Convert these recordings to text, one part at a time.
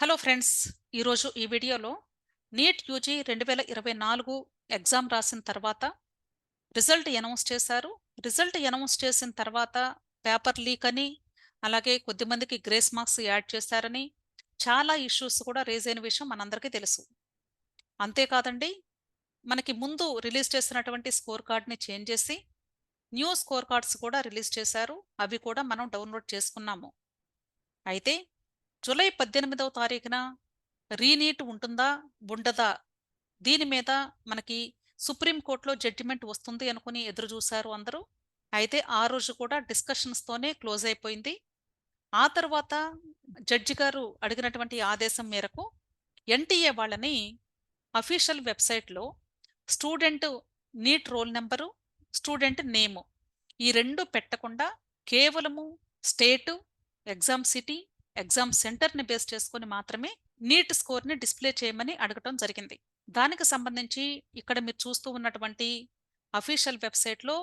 Hello friends ఈరోజు ఈ వీడియోలో నీట్ యూజీ రెండు వేల ఇరవై నాలుగు ఎగ్జామ్ రాసిన తర్వాత రిజల్ట్ అనౌన్స్ చేశారు. రిజల్ట్ అనౌన్స్ చేసిన తర్వాత పేపర్ లీక్ అని అలాగే కొద్దిమందికి గ్రేస్ మార్క్స్ యాడ్ చేశారని చాలా ఇష్యూస్ కూడా రేజ్ అయిన విషయం మనందరికీ తెలుసు. అంతేకాదండి మనకి ముందు రిలీజ్ చేసినటువంటి స్కోర్ కార్డ్ని చేంజ్ చేసి న్యూ స్కోర్ కార్డ్స్ కూడా రిలీజ్ చేశారు. అవి కూడా మనం డౌన్లోడ్ చేసుకున్నాము. అయితే జూలై పద్దెనిమిదవ తారీఖున రీనీట్ ఉంటుందా? ఉండదా? దీని మీద మనకి సుప్రీంకోర్టులో జడ్జిమెంట్ వస్తుంది అనుకుని ఎదురు చూశారు అందరూ. అయితే ఆ రోజు కూడా డిస్కషన్స్తోనే క్లోజ్ అయిపోయింది. ఆ తర్వాత జడ్జి గారు అడిగినటువంటి ఆదేశం మేరకు ఎన్టీఏ వాళ్ళని అఫీషియల్ వెబ్సైట్లో student NEET roll number student name ఈ రెండు పెట్టకుండా కేవలము స్టేటు ఎగ్జామ్ సిటీ ఎగ్జామ్ సెంటర్ని బేస్ చేసుకొని మాత్రమే నీట్ స్కోర్ని డిస్ప్లే చేయమని అడగటం జరిగింది. దానికి సంబంధించి ఇక్కడ మీరు చూస్తూ ఉన్నటువంటి అఫీషియల్ వెబ్సైట్లో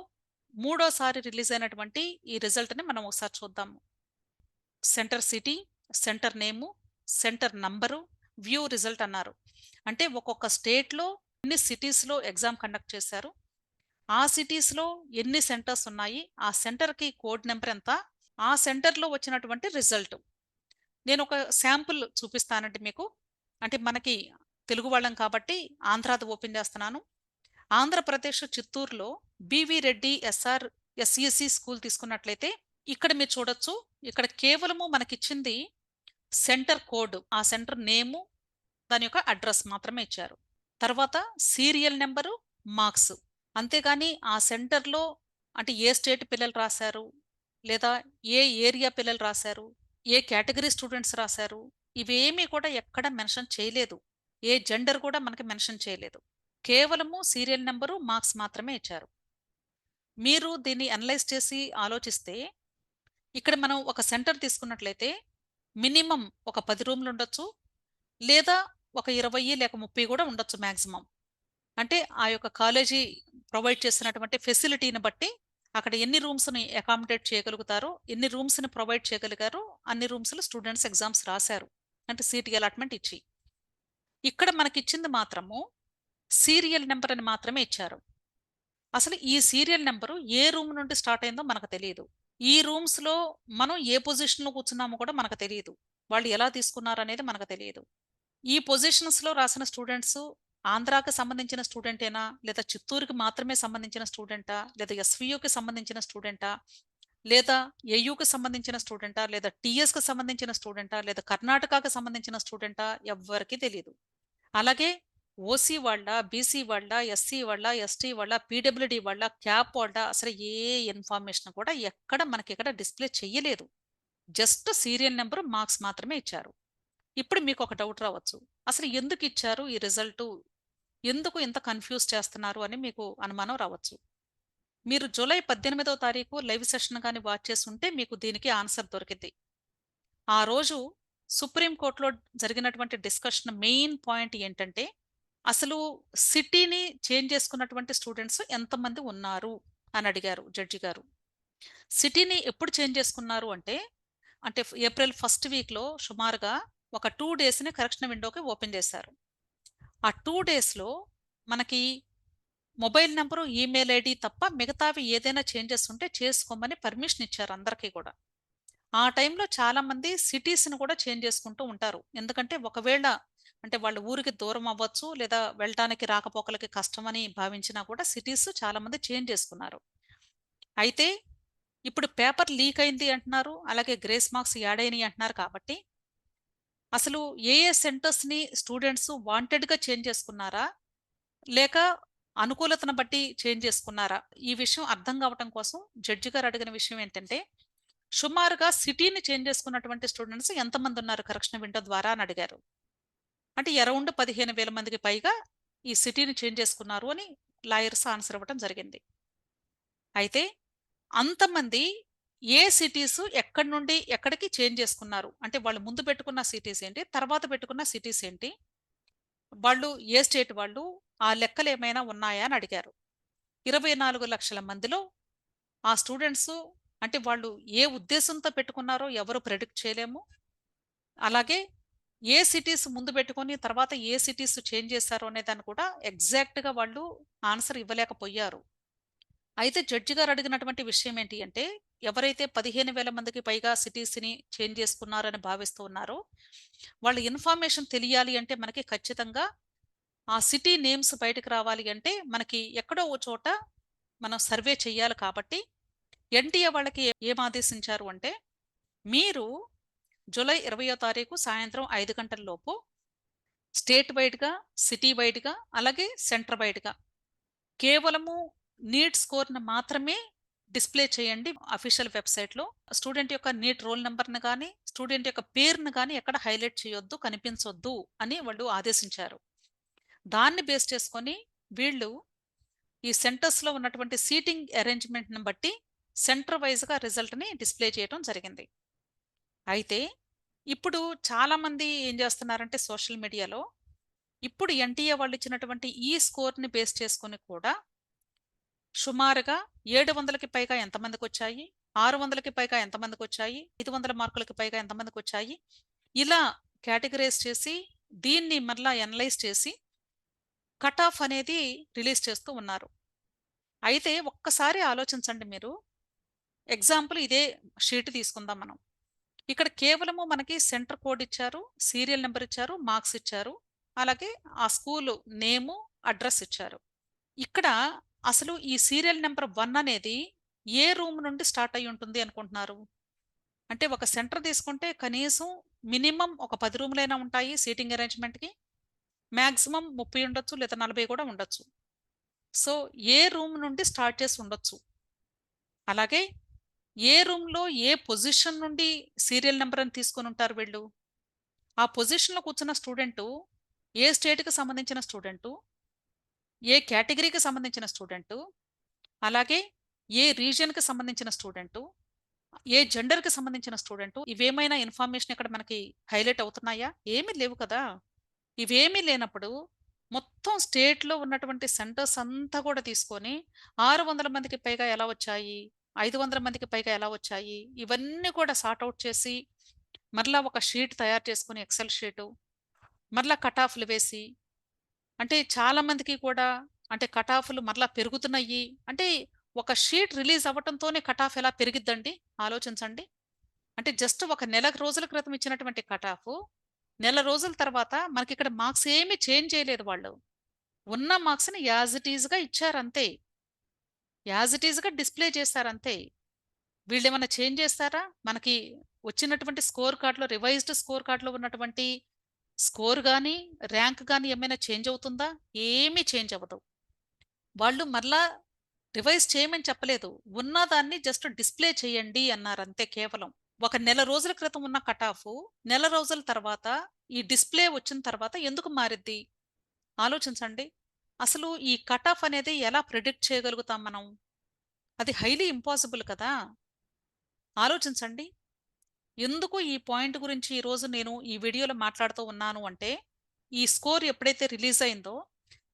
మూడోసారి రిలీజ్ అయినటువంటి ఈ రిజల్ట్ని మనం ఒకసారి చూద్దాము centre city centre name centre number view result అన్నారు. అంటే ఒక్కొక్క స్టేట్లో ఎన్ని సిటీస్లో ఎగ్జామ్ కండక్ట్ చేశారు ఆ సిటీస్లో ఎన్ని సెంటర్స్ ఉన్నాయి ఆ సెంటర్కి కోడ్ నెంబర్ ఎంత ఆ సెంటర్లో వచ్చినటువంటి రిజల్ట్. నేను ఒక శాంపుల్ చూపిస్తానండి మీకు. అంటే మనకి తెలుగు వాళ్ళం కాబట్టి ఆంధ్రాది ఓపెన్ చేస్తున్నాను. ఆంధ్రప్రదేశ్ చిత్తూరులో BV Reddy SR SEC school తీసుకున్నట్లయితే ఇక్కడ మీరు చూడొచ్చు. ఇక్కడ కేవలము మనకిచ్చింది సెంటర్ కోడ్ ఆ సెంటర్ నేము దాని యొక్క అడ్రస్ మాత్రమే ఇచ్చారు. తర్వాత సీరియల్ నెంబరు మార్క్స్. అంతేగాని ఆ సెంటర్లో అంటే ఏ స్టేట్ పిల్లలు రాశారు? లేదా ఏ ఏరియా పిల్లలు రాశారు? ఏ కేటగిరీ స్టూడెంట్స్ రాశారు? ఇవేమీ కూడా ఎక్కడ మెన్షన్ చేయలేదు. ఏ జెండర్ కూడా మనకి మెన్షన్ చేయలేదు. కేవలము సీరియల్ నెంబరు మార్క్స్ మాత్రమే ఇచ్చారు. మీరు దీన్ని అనలైజ్ చేసి ఆలోచిస్తే ఇక్కడ మనం ఒక సెంటర్ తీసుకున్నట్లయితే మినిమం ఒక పది రూమ్లు ఉండొచ్చు లేదా ఒక ఇరవై లేక ముప్పై కూడా ఉండొచ్చు మ్యాక్సిమం అంటే ఆ యొక్క కాలేజీ ప్రొవైడ్ చేసినటువంటి ఫెసిలిటీని బట్టి అక్కడ ఎన్ని రూమ్స్ని అకామిడేట్ చేయగలుగుతారో ఎన్ని రూమ్స్ని ప్రొవైడ్ చేయగలిగారో అన్ని రూమ్స్లో స్టూడెంట్స్ ఎగ్జామ్స్ రాశారు. అంటే సీట్ అలాట్మెంట్ ఇచ్చి. ఇక్కడ మనకి ఇచ్చింది మాత్రము సీరియల్ నెంబర్ అని మాత్రమే ఇచ్చారు. అసలు ఈ సీరియల్ నెంబరు ఏ రూమ్ నుండి స్టార్ట్ అయిందో మనకు తెలియదు ఈ రూమ్స్లో మనం ఏ పొజిషన్లో కూర్చున్నామో కూడా మనకు తెలియదు వాళ్ళు ఎలా తీసుకున్నారు అనేది మనకు తెలియదు ఈ పొజిషన్స్లో రాసిన స్టూడెంట్స్ ఆంధ్రాకి సంబంధించిన స్టూడెంటేనా లేదా చిత్తూరుకి మాత్రమే సంబంధించిన స్టూడెంటా లేదా ఎస్వియుకి సంబంధించిన స్టూడెంటా లేదా ఏయుకి సంబంధించిన స్టూడెంటా లేదా టీఎస్కి సంబంధించిన స్టూడెంటా లేదా కర్ణాటకకి సంబంధించిన స్టూడెంటా ఎవ్వరికీ తెలియదు అలాగే ఓసీ వాళ్ళ బీసీ వాళ్ళ ఎస్సీ వాళ్ళ ఎస్టీ వాళ్ళ పీడబ్ల్యూడి వాళ్ళ క్యాప్ వాళ్ళ అసలు ఏ ఇన్ఫర్మేషన్ కూడా ఎక్కడ మనకి ఇక్కడ డిస్ప్లే చెయ్యలేదు జస్ట్ సీరియల్ నెంబర్ మార్క్స్ మాత్రమే ఇచ్చారు. ఇప్పుడు మీకు ఒక డౌట్ రావచ్చు. అసలు ఎందుకు ఇచ్చారు ఈ రిజల్ట్? ఎందుకు ఇంత కన్ఫ్యూజ్ చేస్తున్నారు అని మీకు అనుమానం రావచ్చు. మీరు జూలై పద్దెనిమిదవ తారీఖు లైవ్ సెషన్ కానీ వాచ్ చేస్తుంటే మీకు దీనికి ఆన్సర్ దొరికింది ఆ రోజు సుప్రీంకోర్టులో జరిగినటువంటి డిస్కషన్ మెయిన్ పాయింట్ ఏంటంటే అసలు సిటీని చేంజ్ చేసుకున్నటువంటి స్టూడెంట్స్ ఎంతమంది ఉన్నారు అని అడిగారు జడ్జి గారు. సిటీని ఎప్పుడు చేంజ్ చేసుకున్నారు అంటే అంటే ఏప్రిల్ ఫస్ట్ వీక్లో సుమారుగా ఒక టూ డేస్ని కరెక్షన్ విండోకి ఓపెన్ చేశారు. ఆ టూ డేస్లో మనకి మొబైల్ నెంబరు ఈమెయిల్ ఐడి తప్ప మిగతావి ఏదైనా చేంజెస్ ఉంటే చేసుకోమని పర్మిషన్ ఇచ్చారు అందరికీ కూడా. ఆ టైంలో చాలామంది సిటీస్ని కూడా చేంజ్ చేసుకుంటూ ఉంటారు. ఎందుకంటే ఒకవేళ అంటే వాళ్ళ ఊరికి దూరం అవ్వచ్చు లేదా వెళ్ళటానికి రాకపోకలకి కష్టమని భావించినా కూడా సిటీస్ చాలామంది చేంజ్ చేసుకున్నారు. అయితే ఇప్పుడు పేపర్ లీక్ అయింది అంటున్నారు అలాగే గ్రేస్ మార్క్స్ యాడ్ అయినాయి అంటున్నారు కాబట్టి అసలు ఏ ఏ సెంటర్స్ని స్టూడెంట్స్ వాంటెడ్గా చేంజ్ చేసుకున్నారా? లేక అనుకూలతను బట్టి చేంజ్ చేసుకున్నారా? ఈ విషయం అర్థం కావటం కోసం జడ్జి గారు అడిగిన విషయం ఏంటంటే సుమారుగా సిటీని చేంజ్ చేసుకున్నటువంటి స్టూడెంట్స్ ఎంతమంది ఉన్నారు కరెక్షన్ విండో ద్వారా అని అడిగారు. అంటే అరౌండ్ పదిహేను వేల మందికి పైగా ఈ సిటీని చేంజ్ చేసుకున్నారు అని లాయర్స్ ఆన్సర్ ఇవ్వడం జరిగింది. అయితే అంతమంది ఏ సిటీస్ ఎక్కడి నుండి ఎక్కడికి చేంజ్ చేసుకున్నారు? అంటే వాళ్ళు ముందు పెట్టుకున్న సిటీస్ ఏంటి? తర్వాత పెట్టుకున్న సిటీస్ ఏంటి? వాళ్ళు ఏ స్టేట్ వాళ్ళు? ఆ లెక్కలు ఏమైనా ఉన్నాయా అని అడిగారు. ఇరవై నాలుగు లక్షల మందిలో ఆ స్టూడెంట్స్ అంటే వాళ్ళు ఏ ఉద్దేశంతో పెట్టుకున్నారో ఎవరు ప్రెడిక్ట్ చేయలేము. అలాగే ఏ సిటీస్ ముందు పెట్టుకొని తర్వాత ఏ సిటీస్ చేంజ్ చేశారు అనే దాన్ని కూడా ఎగ్జాక్ట్‌గా వాళ్ళు ఆన్సర్ ఇవ్వలేకపోయారు. అయితే జడ్జి గారు అడిగినటువంటి విషయం ఏంటి అంటే, ఎవరైతే 15,000 మందికి పైగా సిటీస్‌ని చేంజ్ చేసుకున్నారని భావిస్తూ ఉన్నారో, వాళ్ళ ఇన్ఫర్మేషన్ తెలియాలి అంటే మనకి ఖచ్చితంగా ఆ సిటీ నేమ్స్ బయటకు రావాలి అంటే మనకి ఎక్కడో ఓ చోట మనం సర్వే చేయాలి కాబట్టి ఎన్‌టీఏ వాళ్ళకి ఏం ఆదేశించారు అంటే, మీరు జూలై 20వ తారీఖు సాయంత్రం ఐదు గంటల లోపు స్టేట్ వైడ్‌గా, సిటీ వైడ్‌గా, అలాగే సెంటర్ వైడ్‌గా కేవలము నీట్ స్కోర్‌ని మాత్రమే డిస్‌ప్లే చేయండి అఫీషియల్ వెబ్‌సైట్‌లో. స్టూడెంట్ యొక్క నీట్ రోల్ నెంబర్ని కానీ స్టూడెంట్ యొక్క పేరును కానీ ఎక్కడ హైలైట్ చేయొద్దు, కనిపించొద్దు అని వాళ్ళు ఆదేశించారు. దాన్ని బేస్ చేసుకొని వీళ్ళు ఈ సెంటర్స్‌లో ఉన్నటువంటి సీటింగ్ అరేంజ్‌మెంట్‌ని బట్టి సెంటర్ వైజ్గా రిజల్ట్‌ని డిస్‌ప్లే చేయటం జరిగింది. అయితే ఇప్పుడు చాలామంది ఏం చేస్తున్నారంటే సోషల్ మీడియాలో ఇప్పుడు ఎన్‌టీఏ వాళ్ళు ఇచ్చినటువంటి ఈ స్కోర్‌ని బేస్ చేసుకొని కూడా సుమారుగా 700కి పైగా ఎంతమందికి వచ్చాయి ఆరు వందలకి పైగా ఎంతమందికి వచ్చాయి ఐదు వందల మార్కులకి పైగా ఎంతమందికి వచ్చాయి ఇలా కేటగరైజ్ చేసి దీన్ని మరలా అనలైజ్ చేసి కట్ ఆఫ్ అనేది రిలీజ్ చేస్తూ ఉన్నారు. అయితే ఒక్కసారి ఆలోచించండి మీరు. ఎగ్జాంపుల్ ఇదే షీట్ తీసుకుందాం మనం. ఇక్కడ కేవలము మనకి సెంటర్ కోడ్ ఇచ్చారు, సీరియల్ నెంబర్ ఇచ్చారు, మార్క్స్ ఇచ్చారు. అలాగే ఆ స్కూలు నేము, అడ్రస్ ఇచ్చారు. ఇక్కడ అసలు ఈ సీరియల్ నెంబర్ వన్ అనేది ఏ రూమ్ నుండి స్టార్ట్ అయి ఉంటుంది అనుకుంటున్నారు? అంటే ఒక సెంటర్ తీసుకుంటే కనీసం మినిమం ఒక పది రూములైనా ఉంటాయి సీటింగ్ అరేంజ్‌మెంట్‌కి. మ్యాక్సిమం ముప్పై ఉండొచ్చు లేదా 40 కూడా ఉండొచ్చు. సో, ఏ రూమ్ నుండి స్టార్ట్ చేసి ఉండొచ్చు. అలాగే ఏ రూమ్‌లో ఏ పొజిషన్ నుండి సీరియల్ నెంబర్ అని తీసుకొనుంటారు వీళ్ళు? ఆ పొజిషన్‌లో కూర్చున్న స్టూడెంటు ఏ స్టేట్‌కి సంబంధించిన స్టూడెంటు? ఏ కేటగిరీకి సంబంధించిన స్టూడెంటు? అలాగే ఏ రీజియన్‌కి సంబంధించిన స్టూడెంటు? ఏ జెండర్‌కి సంబంధించిన స్టూడెంటు? ఇవేమైనా ఇన్ఫర్మేషన్ ఇక్కడ మనకి హైలైట్ అవుతున్నాయా? ఏమీ లేవు కదా! ఇవేమీ లేనప్పుడు మొత్తం స్టేట్‌లో ఉన్నటువంటి సెంటర్స్ అంతా కూడా తీసుకొని 600 మందికి పైగా ఎలా వచ్చాయి? 500 మందికి పైగా ఎలా వచ్చాయి? ఇవన్నీ కూడా సార్ట్ అవుట్ చేసి మరలా ఒక షీట్ తయారు చేసుకుని ఎక్సెల్ షీటు. మరలా కట్ ఆఫ్‌లు వేసి అంటే చాలా మందికి కూడా అంటే కట్ ఆఫ్‌లు మరలా పెరుగుతున్నాయి. అంటే ఒక షీట్ రిలీజ్ అవ్వటంతోనే కట్ ఆఫ్ ఎలా పెరిగిద్దండి? ఆలోచించండి. అంటే జస్ట్ ఒక నెల రోజుల క్రితం ఇచ్చినటువంటి కట్ ఆఫ్ నెల రోజుల తర్వాత మనకిక్కడ మార్క్స్ ఏమీ చేంజ్ చేయలేదు వాళ్ళు. ఉన్న మార్క్స్‌ని యాజ్ ఇట్ ఈజ్గా ఇచ్చారంతే. యాజ్ ఇట్ ఈజ్గా డిస్‌ప్లే చేశారంతే. ఏమైనా చేంజ్ చేస్తారా? మనకి వచ్చినటువంటి స్కోర్ కార్డులో రివైజ్డ్ స్కోర్ కార్డులో ఉన్నటువంటి స్కోర్ కానీ ర్యాంక్ కానీ ఏమైనా చేంజ్ అవుతుందా? ఏమీ చేంజ్ అవ్వదు. వాళ్ళు మరలా రివైజ్ చేయమని చెప్పలేదు. ఉన్నదాన్ని జస్ట్ డిస్‌ప్లే చేయండి అన్నారంతే కేవలం. ఒక నెల రోజుల క్రితం ఉన్న కట్ ఆఫ్ నెల రోజుల తర్వాత ఈ డిస్‌ప్లే వచ్చిన తర్వాత ఎందుకు మారిద్ది? ఆలోచించండి. అసలు ఈ కట్ ఆఫ్ అనేది ఎలా ప్రిడిక్ట్ చేయగలుగుతాం మనం? అది హైలీ ఇంపాసిబుల్ కదా! ఆలోచించండి. ఎందుకు ఈ పాయింట్ గురించి ఈరోజు నేను ఈ వీడియోలో మాట్లాడుతూ ఉన్నాను అంటే, ఈ స్కోర్ ఎప్పుడైతే రిలీజ్ అయిందో,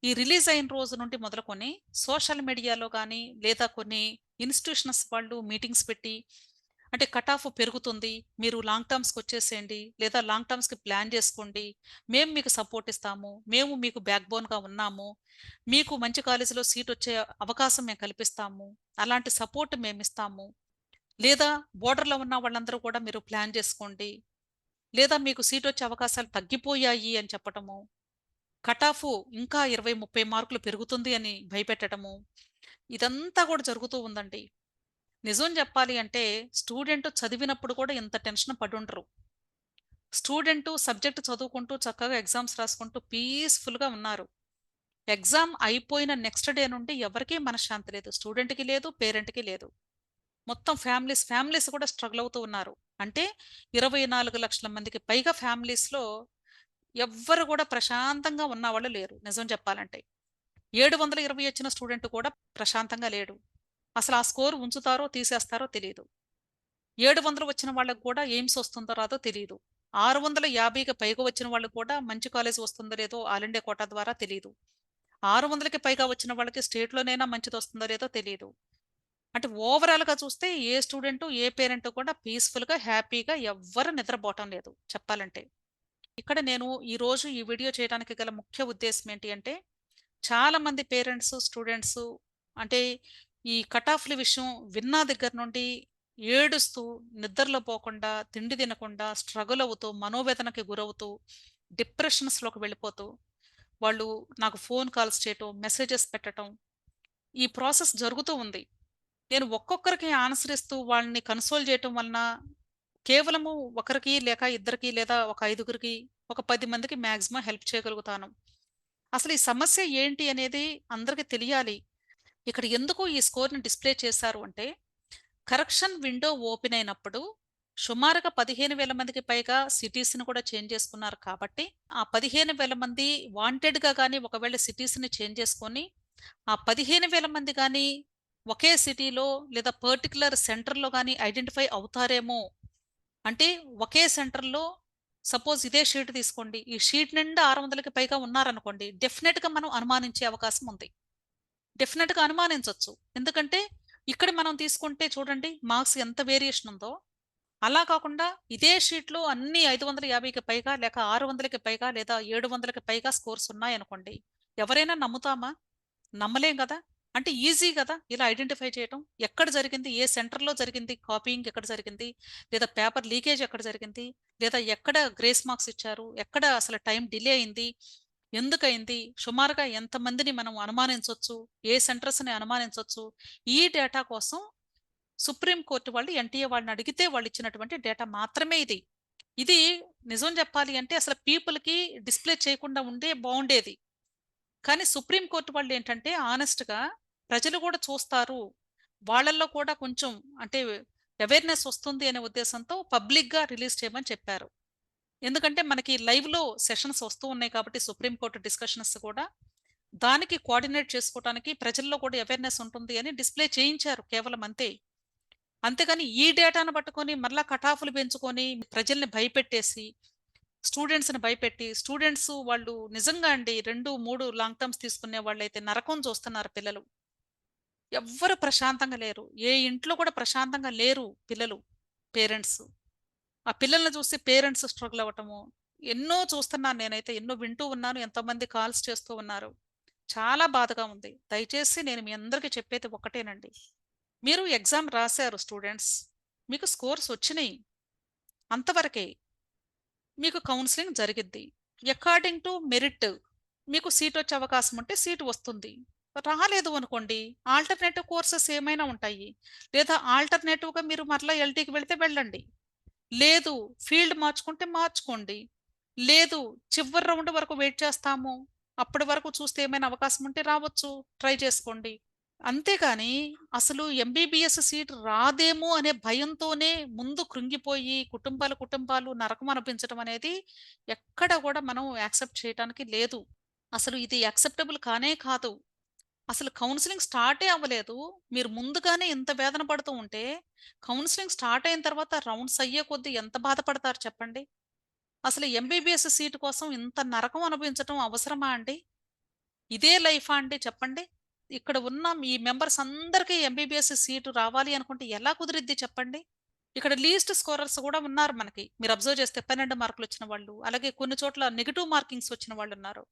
ఈ రిలీజ్ అయిన రోజు నుండి మొదలుకొని సోషల్ మీడియాలో కానీ లేదా కొన్ని ఇన్‌స్టిట్యూషన్స్ వాళ్ళు మీటింగ్స్ పెట్టి, అంటే కట్ ఆఫ్ పెరుగుతుంది. మీరు లాంగ్ టర్మ్స్‌కి వచ్చేసేయండి. లేదా లాంగ్ టర్మ్స్‌కి ప్లాన్ చేసుకోండి. మేము మీకు సపోర్ట్ ఇస్తాము. మేము మీకు బ్యాక్ బోన్‌గా ఉన్నాము. మీకు మంచి కాలేజీలో సీట్ వచ్చే అవకాశం మేము కల్పిస్తాము. అలాంటి సపోర్ట్ మేము ఇస్తాము లేదా బోర్డర్‌లో ఉన్న వాళ్ళందరూ కూడా మీరు ప్లాన్ చేసుకోండి. లేదా మీకు సీట్ వచ్చే అవకాశాలు తగ్గిపోయాయి అని చెప్పటము. కట్ ఆఫ్ ఇంకా 20, 30 మార్కులు పెరుగుతుంది అని భయపెట్టటము. ఇదంతా కూడా జరుగుతూ ఉందండి. నిజం చెప్పాలి అంటే స్టూడెంట్ చదివినప్పుడు కూడా ఇంత టెన్షన్ పడుండరు. స్టూడెంట్ సబ్జెక్ట్ చదువుకుంటూ చక్కగా ఎగ్జామ్స్ రాసుకుంటూ పీస్‌ఫుల్‌గా ఉన్నారు. ఎగ్జామ్ అయిపోయిన నెక్స్ట్ డే నుండి ఎవరికీ మనశ్శాంతి లేదు. స్టూడెంట్‌కి లేదు, పేరెంట్‌కి లేదు. మొత్తం ఫ్యామిలీస్, ఫ్యామిలీస్ కూడా స్ట్రగుల్ అవుతూ ఉన్నారు. అంటే 24,00,000 మందికి పైగా ఫ్యామిలీస్‌లో ఎవ్వరు కూడా ప్రశాంతంగా ఉన్నవాళ్ళు లేరు నిజం చెప్పాలంటే. 720 వచ్చిన స్టూడెంట్ కూడా ప్రశాంతంగా లేడు. అసలు ఆ స్కోర్ ఉంచుతారో, తీసేస్తారో తెలియదు ఏడు వందలు వచ్చిన వాళ్ళకి కూడా ఎయిమ్స్ వస్తుందో రాదో తెలియదు ఆరు వందల యాభైకి పైగా వచ్చిన వాళ్ళకు కూడా మంచి కాలేజ్ వస్తుందో లేదో ఆల్ ఇండియా కోటా ద్వారా తెలీదు. 600కి పైగా వచ్చిన వాళ్ళకి స్టేట్‌లోనైనా మంచిదొస్తుందో లేదో తెలియదు అంటే ఓవరాల్‌గా చూస్తే ఏ స్టూడెంటు, ఏ పేరెంట్ కూడా పీస్‌ఫుల్‌గా, హ్యాపీగా ఎవ్వరు నిద్రపోవటం లేదు చెప్పాలంటే. ఇక్కడ నేను ఈరోజు ఈ వీడియో చేయడానికి గల ముఖ్య ఉద్దేశం ఏంటి అంటే, చాలామంది పేరెంట్స్, స్టూడెంట్స్ అంటే ఈ కట్ ఆఫ్‌ల విషయం విన్నా దగ్గర నుండి ఏడుస్తూ, నిద్రలో పోకుండా, తిండి తినకుండా, స్ట్రగుల్ అవుతూ, మనోవేదనకి గురవుతూ, డిప్రెషన్స్‌లోకి వెళ్ళిపోతూ, వాళ్ళు నాకు ఫోన్ కాల్స్ చేయటం, మెసేజెస్ పెట్టటం, ఈ ప్రాసెస్ జరుగుతూ ఉంది. నేను ఒక్కొక్కరికి ఆన్సర్ ఇస్తూ వాళ్ళని కన్సోల్ చేయటం వలన కేవలము ఒకరికి లేక ఇద్దరికి లేదా ఒక ఐదుగురికి, ఒక పది మందికి మ్యాక్సిమం హెల్ప్ చేయగలుగుతాను. అసలు ఈ సమస్య ఏంటి అనేది అందరికి తెలియాలి. ఇక్కడ ఎందుకు ఈ స్కోర్‌ని డిస్‌ప్లే చేశారు అంటే, కరెక్షన్ విండో ఓపెన్ అయినప్పుడు సుమారుగా 15,000 మందికి పైగా సిటీస్‌ని కూడా చేంజ్ చేసుకున్నారు కాబట్టి, ఆ 15,000 మంది వాంటెడ్‌గా కానీ ఒకవేళ సిటీస్‌ని చేంజ్ చేసుకొని, ఆ 15,000 మంది కానీ ఒకే సిటీలో లేదా పర్టికులర్ సెంటర్‌లో కానీ ఐడెంటిఫై అవుతారేమో! అంటే ఒకే సెంటర్‌లో సపోజ్ ఇదే షీట్ తీసుకోండి. ఈ షీట్ నిండా 600కి పైగా ఉన్నారనుకోండి. డెఫినెట్గా మనం అనుమానించే అవకాశం ఉంది. డెఫినెట్గా అనుమానించవచ్చు ఎందుకంటే ఇక్కడ మనం తీసుకుంటే చూడండి మార్క్స్ ఎంత వేరియేషన్ ఉందో. అలా కాకుండా ఇదే షీట్‌లో అన్ని 550కి పైగా లేక 600కి పైగా లేదా 700కి పైగా స్కోర్స్ ఉన్నాయనుకోండి. ఎవరైనా నమ్ముతామా? నమ్మలేం కదా అంటే ఈజీ కదా ఇలా ఐడెంటిఫై చేయటం. ఎక్కడ జరిగింది? ఏ సెంటర్‌లో జరిగింది? కాపీయింగ్ ఎక్కడ జరిగింది? లేదా పేపర్ లీకేజ్ ఎక్కడ జరిగింది? లేదా ఎక్కడ గ్రేస్ మార్క్స్ ఇచ్చారు? ఎక్కడ అసలు టైం డిలే అయింది? ఎందుకైంది సుమారుగా ఎంతమందిని మనం అనుమానించవచ్చు ఏ సెంటర్స్‌ని అనుమానించవచ్చు ఈ డేటా కోసం సుప్రీంకోర్టు వాళ్ళు ఎన్‌టీఏ వాళ్ళని అడిగితే వాళ్ళు ఇచ్చినటువంటి డేటా మాత్రమే ఇది. ఇది నిజం చెప్పాలి అంటే అసలు పీపుల్‌కి డిస్‌ప్లే చేయకుండా ఉండే బాగుండేది కానీ సుప్రీం వాళ్ళు ఏంటంటే ఆనెస్ట్‌గా ప్రజలు కూడా చూస్తారు. వాళ్ళల్లో కూడా కొంచెం అంటే అవేర్‌నెస్ వస్తుంది అనే ఉద్దేశంతో పబ్లిక్‌గా రిలీజ్ చేయమని చెప్పారు. ఎందుకంటే మనకి లైవ్‌లో సెషన్స్ వస్తూ ఉన్నాయి కాబట్టి సుప్రీంకోర్టు డిస్కషన్స్ కూడా దానికి కోఆర్డినేట్ చేసుకోవటానికి ప్రజల్లో కూడా అవేర్‌నెస్ ఉంటుంది అని డిస్‌ప్లే చేయించారు కేవలం అంతే. అంతేగాని ఈ డేటాను పట్టుకొని మరలా కటాఫులు పెంచుకొని ప్రజల్ని భయపెట్టేసి, స్టూడెంట్స్‌ని భయపెట్టి, స్టూడెంట్స్ వాళ్ళు నిజంగా అండి 2, 3 లాంగ్ టర్మ్స్ తీసుకునే వాళ్ళైతే నరకం చూస్తున్నారు పిల్లలు. ఎవ్వరు ప్రశాంతంగా లేరు. ఏ ఇంట్లో కూడా ప్రశాంతంగా లేరు పిల్లలు, పేరెంట్స్. ఆ పిల్లల్ని చూసి పేరెంట్స్ స్ట్రగుల్ అవ్వటము. ఎన్నో చూస్తున్నాను నేనైతే. ఎన్నో వింటూ ఉన్నాను. ఎంతోమంది కాల్స్ చేస్తూ ఉన్నారు. చాలా బాధగా ఉంది. దయచేసి నేను మీ అందరికీ చెప్పేది ఒక్కటేనండి. మీరు ఎగ్జామ్ రాశారు స్టూడెంట్స్. మీకు స్కోర్స్ వచ్చినాయి అంతవరకే. మీకు కౌన్సిలింగ్ జరిగిద్ది. అకార్డింగ్ టు మెరిట్ మీకు సీట్ వచ్చే అవకాశం ఉంటే సీట్ వస్తుంది. రాలేదు అనుకోండి ఆల్టర్‌నేటివ్ కోర్సెస్ ఏమైనా ఉంటాయి. లేదా ఆల్టర్‌నేటివ్‌గా మీరు మరలా ఎల్‌టీకి వెళితే వెళ్ళండి. లేదు ఫీల్డ్ మార్చుకుంటే మార్చుకోండి. లేదు చివరి రౌండ్ వరకు వెయిట్ చేస్తాము. అప్పటి వరకు చూస్తే ఏమైనా అవకాశం ఉంటే రావచ్చు. ట్రై చేసుకోండి. అంతేగాని అసలు ఎంబీబీఎస్ సీట్ రాదేమో అనే భయంతోనే ముందు కృంగిపోయి కుటుంబాలు, కుటుంబాలు నరకం అనిపించడం అనేది ఎక్కడ కూడా మనం యాక్సెప్ట్ చేయటానికి లేదు. అసలు ఇది యాక్సెప్టబుల్ కానే కాదు. అసలు కౌన్సిలింగ్ స్టార్టే అవ్వలేదు. మీరు ముందుగానే ఇంత వేదన పడుతూ ఉంటే, కౌన్సిలింగ్ స్టార్ట్ అయిన తర్వాత రౌండ్స్ అయ్యే కొద్దీ ఎంత బాధపడతారు చెప్పండి? అసలు ఎంబీబీఎస్ సీటు కోసం ఇంత నరకం అనుభవించడం అవసరమా అండి? ఇదే లైఫా అండి చెప్పండి? ఇక్కడ ఉన్న ఈ మెంబర్స్ అందరికీ ఎంబీబీఎస్ సీటు రావాలి అనుకుంటే ఎలా కుదిరిద్ది చెప్పండి? ఇక్కడ లీస్ట్ స్కోరర్స్ కూడా ఉన్నారు మనకి. మీరు అబ్జర్వ్ చేస్తే 12 మార్కులు వచ్చిన వాళ్ళు, అలాగే కొన్ని చోట్ల నెగిటివ్ మార్కింగ్స్ వచ్చిన వాళ్ళు ఉన్నారు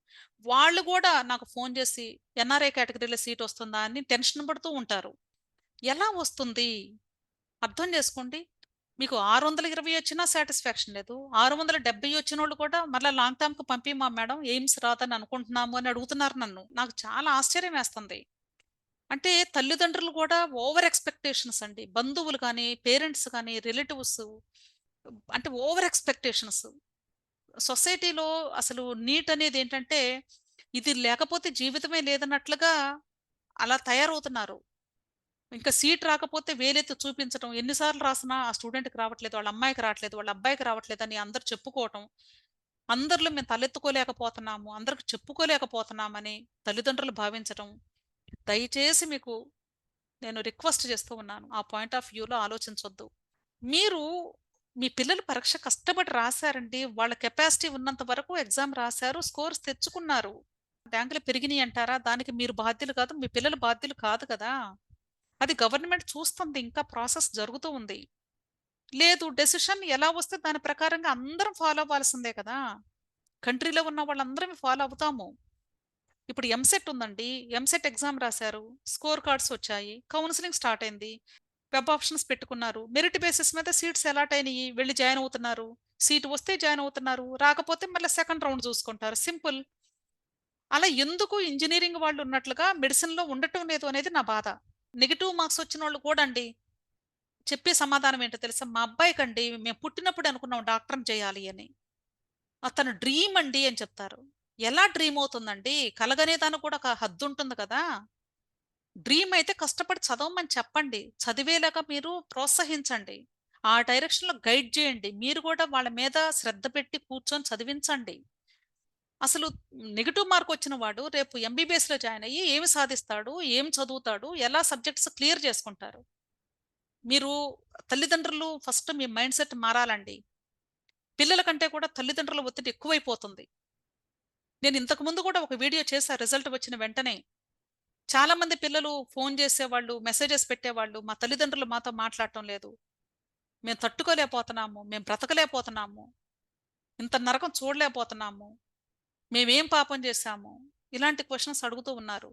వాళ్ళు కూడా నాకు ఫోన్ చేసి ఎన్ఆర్ఐ కేటగిరీలో సీట్ వస్తుందా అని టెన్షన్ పడుతూ ఉంటారు. ఎలా వస్తుంది? అర్థం చేసుకోండి. మీకు 620 వచ్చినా సాటిస్ఫాక్షన్ లేదు. ఆరు వందల డెబ్భై వచ్చిన వాళ్ళు కూడా మళ్ళీ లాంగ్ టర్మ్‌కి పంపిమా మేడం ఎయిమ్స్ రాదని అనుకుంటున్నాము అని అడుగుతున్నారు నన్ను. నాకు చాలా ఆశ్చర్యం వేస్తుంది. అంటే తల్లిదండ్రులు కూడా ఓవర్ ఎక్స్‌పెక్టేషన్స్ అండి. బంధువులు కానీ పేరెంట్స్ కానీ రిలేటివ్స్ అంటే ఓవర్ ఎక్స్‌పెక్టేషన్స్. సొసైటీలో అసలు నీట్ అనేది ఏంటంటే ఇది లేకపోతే జీవితమే లేదన్నట్లుగా అలా తయారవుతున్నారు. ఇంకా సీట్ రాకపోతే వేలెత్తి చూపించటం. ఎన్నిసార్లు రాసినా ఆ స్టూడెంట్‌కి రావట్లేదు, వాళ్ళ అమ్మాయికి రావట్లేదు, వాళ్ళ అబ్బాయికి రావట్లేదని అందరూ చెప్పుకోవటం. అందరిలో మేము తలెత్తుకోలేకపోతున్నాము, అందరికి చెప్పుకోలేకపోతున్నామని తల్లిదండ్రులు భావించటం. దయచేసి మీకు నేను రిక్వెస్ట్ చేస్తూ ఉన్నాను. ఆ పాయింట్ ఆఫ్ వ్యూలో ఆలోచించొద్దు. మీరు మీ పిల్లలు పరీక్ష కష్టపడి రాశారండి వాళ్ళ కెపాసిటీ ఉన్నంత వరకు ఎగ్జామ్ రాశారు స్కోర్స్ తెచ్చుకున్నారు. ర్యాంకులు పెరిగినాయి అంటారా? దానికి మీరు బాధ్యులు కాదు. మీ పిల్లలు బాధ్యులు కాదు కదా! అది గవర్నమెంట్ చూస్తుంది. ఇంకా ప్రాసెస్ జరుగుతూ ఉంది. లేదు డెసిషన్ ఎలా వస్తే దాని ప్రకారంగా అందరం ఫాలో అవ్వాల్సిందే కదా! కంట్రీలో ఉన్న వాళ్ళందరం ఫాలో అవుతాము. ఇప్పుడు ఎంసెట్ ఉందండి. ఎంసెట్ ఎగ్జామ్ రాశారు. స్కోర్ కార్డ్స్ వచ్చాయి. కౌన్సిలింగ్ స్టార్ట్ అయింది. వెబ్ ఆప్షన్స్ పెట్టుకున్నారు. మెరిట్ బేసిస్ మీద సీట్స్ అలాట్ అయినాయి వెళ్ళి జాయిన్ అవుతున్నారు. సీట్ వస్తే జాయిన్ అవుతున్నారు. రాకపోతే మళ్ళీ సెకండ్ రౌండ్ చూసుకుంటారు. సింపుల్. అలా ఎందుకు ఇంజనీరింగ్ వాళ్ళు ఉన్నట్లుగా మెడిసిన్‌లో ఉండటం లేదు అనేది నా బాధ. నెగిటివ్ మార్క్స్ వచ్చిన వాళ్ళు కూడా అండి చెప్పే సమాధానం ఏంటో తెలుసా? మా అబ్బాయికండి మేము పుట్టినప్పుడు అనుకున్నాం డాక్టర్‌ని చేయాలి అని. అతను డ్రీమ్ అండి అని చెప్తారు. ఎలా డ్రీమ్ అవుతుందండి? కలగనేదానికి కూడా ఒక హద్దు ఉంటుంది కదా! డ్రీమ్ అయితే కష్టపడి చదవమని చెప్పండి. చదివేలాగా మీరు ప్రోత్సహించండి. ఆ డైరెక్షన్‌లో గైడ్ చేయండి. మీరు కూడా వాళ్ళ మీద శ్రద్ధ పెట్టి కూర్చొని చదివించండి. అసలు నెగిటివ్ మార్క్ వచ్చిన వాడు రేపు ఎంబీబీఎస్‌లో జాయిన్ అయ్యి ఏమి సాధిస్తాడు? ఏం చదువుతాడు? ఎలా సబ్జెక్ట్స్ క్లియర్ చేసుకుంటారు? మీరు తల్లిదండ్రులు ఫస్ట్ మీ మైండ్ సెట్ మారాలండి. పిల్లల కంటే కూడా తల్లిదండ్రుల ఒత్తిడి ఎక్కువైపోతుంది. నేను ఇంతకు ముందు కూడా ఒక వీడియో చేశా రిజల్ట్ వచ్చిన వెంటనే. చాలా మంది పిల్లలు ఫోన్ చేసేవాళ్ళు, మెసేజెస్ పెట్టేవాళ్ళు. మా తల్లిదండ్రులు మాతో మాట్లాడటం లేదు. మేము తట్టుకోలేకపోతున్నాము. మేము బ్రతకలేకపోతున్నాము. ఇంత నరకం చూడలేకపోతున్నాము. మేమేం పాపం చేశాము? ఇలాంటి క్వశ్చన్స్ అడుగుతూ ఉన్నారు.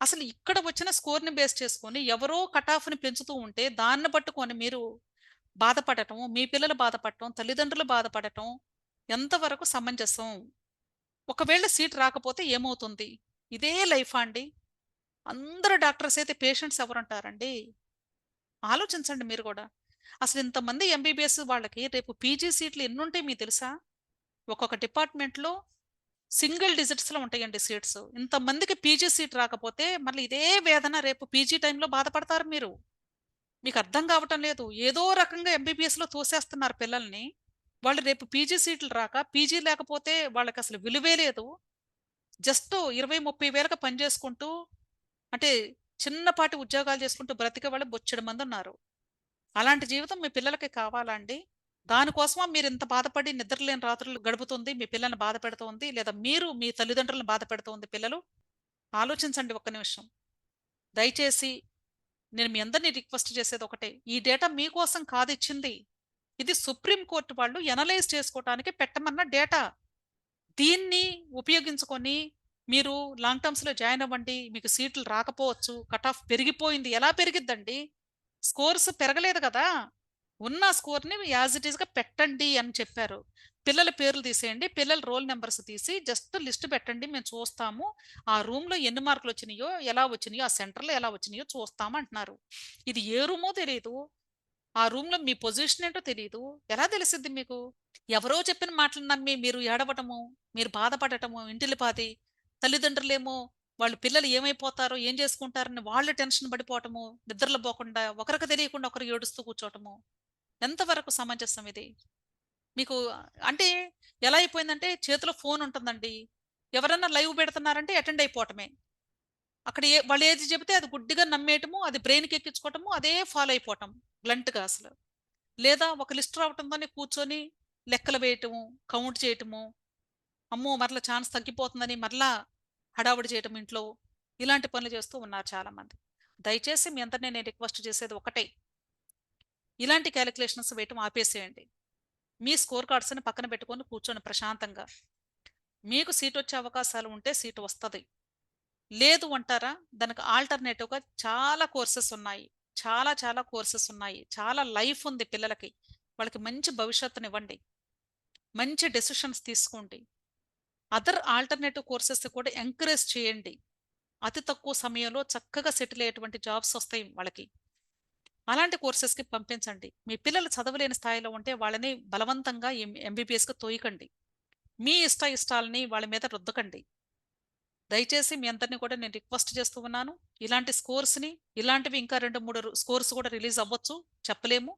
అసలు ఇక్కడ వచ్చిన స్కోర్‌ని బేస్ చేసుకొని ఎవరో కట్ ఆఫ్‌ని పెంచుతూ ఉంటే దాన్ని పట్టుకొని మీరు బాధపడటం, మీ పిల్లలు బాధపడటం, తల్లిదండ్రులు బాధపడటం ఎంతవరకు సమంజసం? ఒకవేళ సీట్ రాకపోతే ఏమవుతుంది? ఇదే లైఫా అండి? అందరు డాక్టర్స్ అయితే పేషెంట్స్ ఎవరుంటారండి? ఆలోచించండి మీరు కూడా అసలు ఇంతమంది ఎంబీబీఎస్ వాళ్ళకి రేపు పీజీ సీట్లు ఎన్నుంటాయి మీకు తెలుసా? ఒక్కొక్క డిపార్ట్‌మెంట్‌లో సింగిల్ డిజిట్స్‌లో ఉంటాయండి సీట్స్. ఇంతమందికి పీజీ సీట్ రాకపోతే మళ్ళీ ఇదే వేదన రేపు పీజీ టైంలో బాధపడతారు మీరు. మీకు అర్థం కావటం లేదు. ఏదో రకంగా ఎంబీబీఎస్‌లో తోసేస్తున్నారు పిల్లల్ని. వాళ్ళు రేపు పీజీ సీట్లు రాక, పీజీ లేకపోతే వాళ్ళకి అసలు విలువే లేదు. జస్ట్ 20, 30 వేలకు పని చేసుకుంటూ అంటే చిన్నపాటి ఉద్యోగాలు చేసుకుంటూ బ్రతికే వాళ్ళు బొచ్చెడు మందున్నారు. అలాంటి జీవితం మీ పిల్లలకి కావాలా అండి? మీరు ఇంత బాధపడి నిద్రలేని రాత్రులు గడుపుతుంది, మీ పిల్లల్ని బాధ పెడుతుంది లేదా మీరు మీ తల్లిదండ్రులను బాధ పెడుతుంది పిల్లలు? ఆలోచించండి ఒక్క నిమిషం. దయచేసి నేను మీ అందరినీ రిక్వెస్ట్ చేసేది ఒకటే. ఈ డేటా మీకోసం కాదిచ్చింది. ఇది సుప్రీంకోర్టు వాళ్ళు ఎనలైజ్ చేసుకోవటానికి పెట్టమన్న డేటా. దీన్ని ఉపయోగించుకొని మీరు లాంగ్ టర్మ్స్‌లో జాయిన్ అవ్వండి. మీకు సీట్లు రాకపోవచ్చు. కట్ ఆఫ్ పెరిగిపోయింది. ఎలా పెరిగిద్దండి? స్కోర్స్ పెరగలేదు కదా! ఉన్న స్కోర్‌ని యాజ్ ఇట్ ఈస్‌గా పెట్టండి అని చెప్పారు. పిల్లల పేర్లు తీసేయండి. పిల్లల రోల్ నెంబర్స్ తీసి జస్ట్ లిస్ట్ పెట్టండి. మేము చూస్తాము. ఆ రూమ్‌లో ఎన్ని మార్కులు వచ్చినాయో ఎలా వచ్చినాయో, ఆ సెంటర్‌లో ఎలా వచ్చినాయో చూస్తాము అంటున్నారు. ఇది ఏ రూమో తెలియదు ఆ రూమ్‌లో మీ పొజిషన్ ఏంటో తెలియదు ఎలా తెలిసిద్ది మీకు? ఎవరో చెప్పిన మాటలు నమ్మి మీరు ఏడవటము, మీరు బాధపడటము, ఇంటిల్లిపాది. తల్లిదండ్రులేమో వాళ్ళు పిల్లలు ఏమైపోతారో, ఏం చేసుకుంటారని వాళ్ళు టెన్షన్ పడిపోవటము, నిద్రలు పోకుండా, ఒకరికి తెలియకుండా ఒకరు ఏడుస్తూ కూర్చోవటము. ఎంతవరకు సమంజసం ఇది? మీకు అంటే ఎలా అయిపోయిందంటే చేతిలో ఫోన్ ఉంటుందండి. ఎవరన్నా లైవ్ పెడుతున్నారంటే అటెండ్ అయిపోవటమే. అక్కడ ఏ వాళ్ళు ఏది చెబితే అది గుడ్డిగా నమ్మేయటము, అది బ్రెయిన్‌కి ఎక్కించుకోవటము, అదే ఫాలో అయిపోవటం బ్లంట్‌గా అసలు. లేదా ఒక లిస్ట్ రావటంతోనే కూర్చొని లెక్కలు వేయటము, కౌంట్ చేయటము. అమ్మో! మరలా ఛాన్స్ తగ్గిపోతుందని మరలా హడావుడి చేయటం ఇంట్లో. ఇలాంటి పనులు చేస్తూ ఉన్నారు చాలామంది. దయచేసి మీ అందరినీ నేను రిక్వెస్ట్ చేసేది ఒకటే. ఇలాంటి క్యాలిక్యులేషన్స్ వేయటం ఆపేసేయండి. మీ స్కోర్ కార్డ్స్‌ని పక్కన పెట్టుకొని కూర్చొని ప్రశాంతంగా. మీకు సీటొచ్చే అవకాశాలు ఉంటే సీటు వస్తది. లేదు అంటారా? దానికి ఆల్టర్‌నేటివ్‌గా చాలా కోర్సెస్ ఉన్నాయి. చాలా చాలా కోర్సెస్ ఉన్నాయి. చాలా లైఫ్ ఉంది పిల్లలకి. వాళ్ళకి మంచి భవిష్యత్తునివ్వండి. మంచి డెసిషన్స్ తీసుకోండి. అదర్ ఆల్టర్‌నేటివ్ కోర్సెస్ కూడా ఎంకరేజ్ చేయండి. అతి తక్కువ సమయంలో చక్కగా సెటిల్ అయ్యేటువంటి జాబ్స్ వస్తాయి వాళ్ళకి. అలాంటి కోర్సెస్‌కి పంపించండి. మీ పిల్లలు చదవలేని స్థాయిలో ఉంటే వాళ్ళని బలవంతంగా ఎం ఎంబీబీఎస్‌కి తోయకండి. మీ ఇష్ట ఇష్టాలని వాళ్ళ మీద రుద్దకండి. దయచేసి మీ అందరిని కూడా నేను రిక్వెస్ట్ చేస్తూ ఉన్నాను. ఇలాంటి స్కోర్స్‌ని ఇలాంటివి ఇంకా రెండు మూడు స్కోర్స్ కూడా రిలీజ్ అవ్వచ్చు. చెప్పలేము.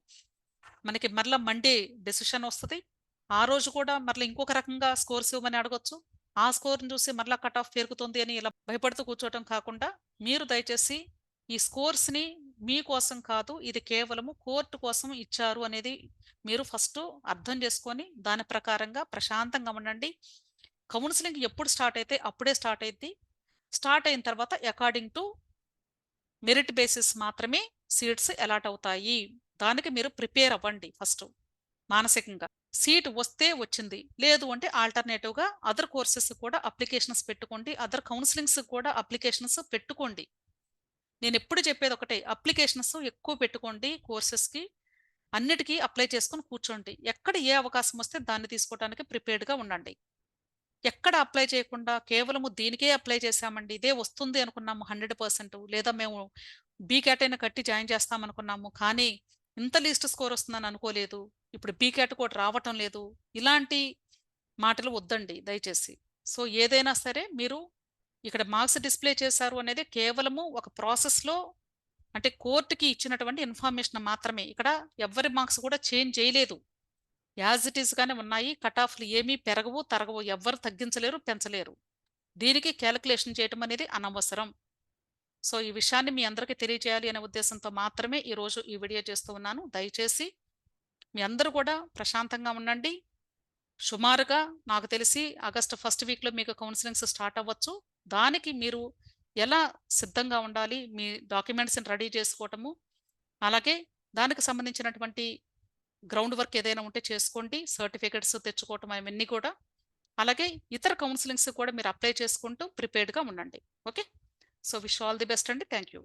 మనకి మరలా మండే డెసిషన్ వస్తుంది ఆ రోజు కూడా మరలా ఇంకొక రకంగా స్కోర్స్ ఇవ్వమని అడగొచ్చు. ఆ స్కోర్‌ని చూసి మరలా కట్ ఆఫ్ పెరుగుతుంది అని ఇలా భయపడుతూ కూర్చోవటం కాకుండా, మీరు దయచేసి ఈ స్కోర్స్‌ని మీకోసం కాదు, ఇది కేవలము కోర్టు కోసం ఇచ్చారు అనేది మీరు ఫస్ట్ అర్థం చేసుకొని, దాని ప్రకారంగా ప్రశాంతంగా ఉండండి. కౌన్సిలింగ్ ఎప్పుడు స్టార్ట్ అయితే అప్పుడే స్టార్ట్ అయింది స్టార్ట్ అయిన తర్వాత అకార్డింగ్ టు మెరిట్ బేసిస్ మాత్రమే సీట్స్ అలాట్ అవుతాయి. దానికి మీరు ప్రిపేర్ అవ్వండి ఫస్ట్ మానసికంగా. సీట్ వస్తే వచ్చింది. లేదు అంటే ఆల్టర్నేటివ్గా అదర్ కోర్సెస్ కూడా అప్లికేషన్స్ పెట్టుకోండి. అదర్ కౌన్సిలింగ్స్ కూడా అప్లికేషన్స్ పెట్టుకోండి. నేను ఎప్పుడు చెప్పేది ఒకటే అప్లికేషన్స్ ఎక్కువ పెట్టుకోండి కోర్సెస్కి అన్నిటికీ అప్లై చేసుకొని కూర్చోండి. ఎక్కడ ఏ అవకాశం వస్తే దాన్ని తీసుకోవడానికి ప్రిపేర్డ్గా ఉండండి. ఎక్కడ అప్లై చేయకుండా కేవలము దీనికే అప్లై చేశామండి. ఇదే వస్తుంది అనుకున్నాము హండ్రెడ్ పర్సెంట్. లేదా మేము బీ అయినా కట్టి జాయిన్ చేస్తామనుకున్నాము కానీ ఇంత లీస్ట్ స్కోర్ వస్తుందని అనుకోలేదు. ఇప్పుడు బీ క్యాట్ కూడా రావటం లేదు. ఇలాంటి మాటలు వద్దండి దయచేసి. సో ఏదైనా సరే మీరు ఇక్కడ మార్క్స్ డిస్ప్లే చేశారు అనేది కేవలము ఒక ప్రాసెస్లో అంటే కోర్టుకి ఇచ్చినటువంటి ఇన్ఫర్మేషన్ మాత్రమే. ఇక్కడ ఎవరి మార్క్స్ కూడా చేంజ్ చేయలేదు. యాజ్ ఇట్ ఈస్గానే ఉన్నాయి. కట్ ఆఫ్లు ఏమీ పెరగవు తరగవు ఎవ్వరు తగ్గించలేరు పెంచలేరు. దీనికి క్యాలిక్యులేషన్ చేయటం అనేది అనవసరం. సో ఈ విషయాన్ని మీ అందరికీ తెలియజేయాలి అనే ఉద్దేశంతో మాత్రమే ఈరోజు ఈ వీడియో చేస్తూ ఉన్నాను. దయచేసి మీ అందరూ కూడా ప్రశాంతంగా ఉండండి. సుమారుగా నాకు తెలిసి ఆగస్టు ఫస్ట్ వీక్లో మీకు కౌన్సిలింగ్స్ స్టార్ట్ అవ్వచ్చు. దానికి మీరు ఎలా సిద్ధంగా ఉండాలి మీ డాక్యుమెంట్స్ని రెడీ చేసుకోవటము అలాగే దానికి సంబంధించినటువంటి గ్రౌండ్ వర్క్ ఏదైనా ఉంటే చేసుకోండి. సర్టిఫికెట్స్ తెచ్చుకోవటం అవన్నీ కూడా. అలాగే ఇతర కౌన్సిలింగ్స్ కూడా మీరు అప్లై చేసుకుంటూ ప్రిపేర్డ్గా ఉండండి. Okay so wish all the best అండి. Thank you